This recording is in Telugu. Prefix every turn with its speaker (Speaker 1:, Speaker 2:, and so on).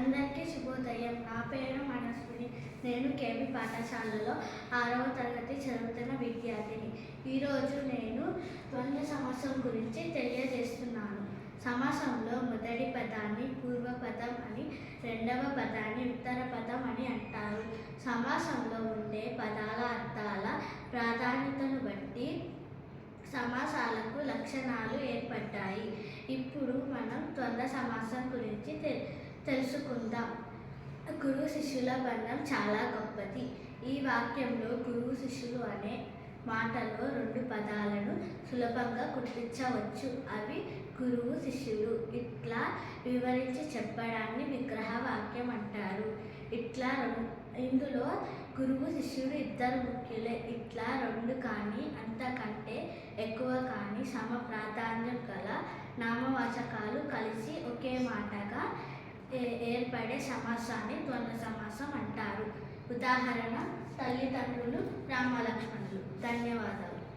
Speaker 1: అందరికీ శుభోదయం. నా పేరు మనస్విని. నేను కేబీ పాఠశాలలో ఆరవ తరగతి చదువుతున్న విద్యార్థిని. ఈరోజు నేను ద్వంద్వ సమాసం గురించి తెలియజేస్తున్నాను. సమాసంలో మొదటి పదాన్ని పూర్వపదం అని రెండవ పదాన్ని ఉత్తర పదం అని అంటారు. సమాసంలో ఉండే పదాల అర్థాల ప్రాధాన్యతను బట్టి సమాసాలకు లక్షణాలు ఏర్పడ్డాయి. ఇప్పుడు మనం ద్వంద్వ సమాసం గురించి తె- తెలుసుకుందాం. గురువు శిష్యుల బంధం చాలా గొప్పది. ఈ వాక్యంలో గురువు శిష్యులు అనే మాటలో రెండు పదాలను సులభంగా గుర్తించవచ్చు. అవి గురువు శిష్యులు ఇట్లా వివరించి చెప్పడాన్ని విగ్రహ వాక్యం అంటారు. ఇట్లా ఇందులో గురువు శిష్యుడు ఇద్దరు ముఖ్యులే. ఇట్లా రెండు కానీ అంతకంటే ఎక్కువ కానీ సమ ప్రాధాన్యం గల నామవాచకాలు కలిసి ఏర్పడే సమాసాన్ని ద్వంద్వ సమాసం అంటారు. ఉదాహరణ తల్లిదండ్రులు రామలక్ష్మణులు. ధన్యవాదాలు.